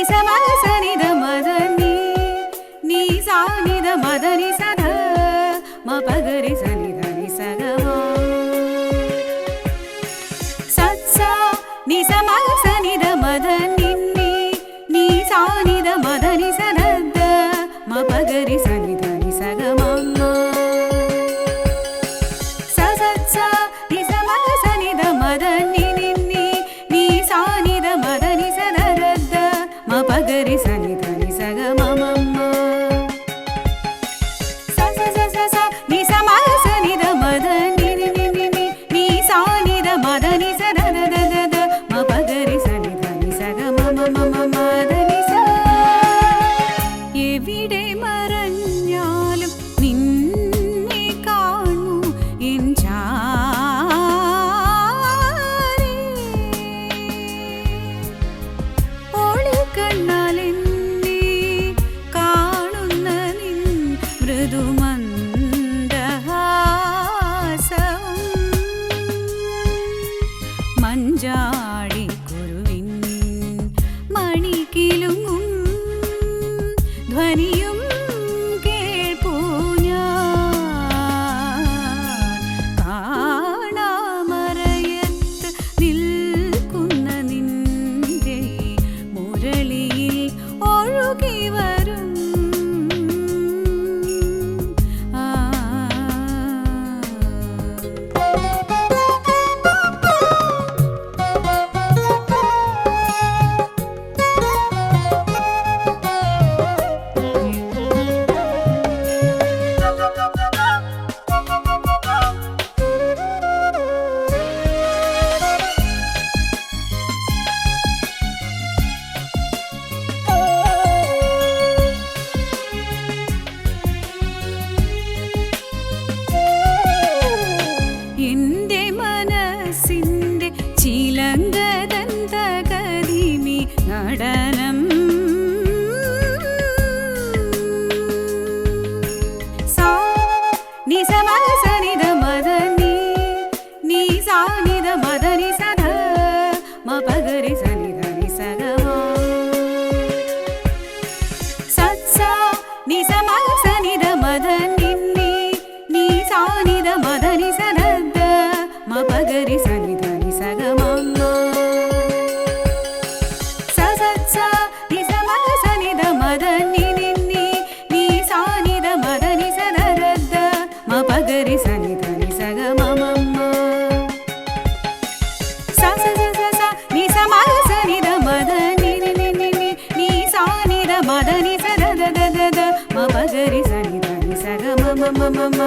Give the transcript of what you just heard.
నిద మదని నీ సా నిద మదని సద మ పగరి స నిద ని సద. సత్స ని స మ స నిద మదని నీ సా నిద మదని సద మ పగరి స பஞ்சா మదని సద మ పగరి సని ధని సగ సత్స ని సమ సని ద మదని ని మ పగరి సని மம மம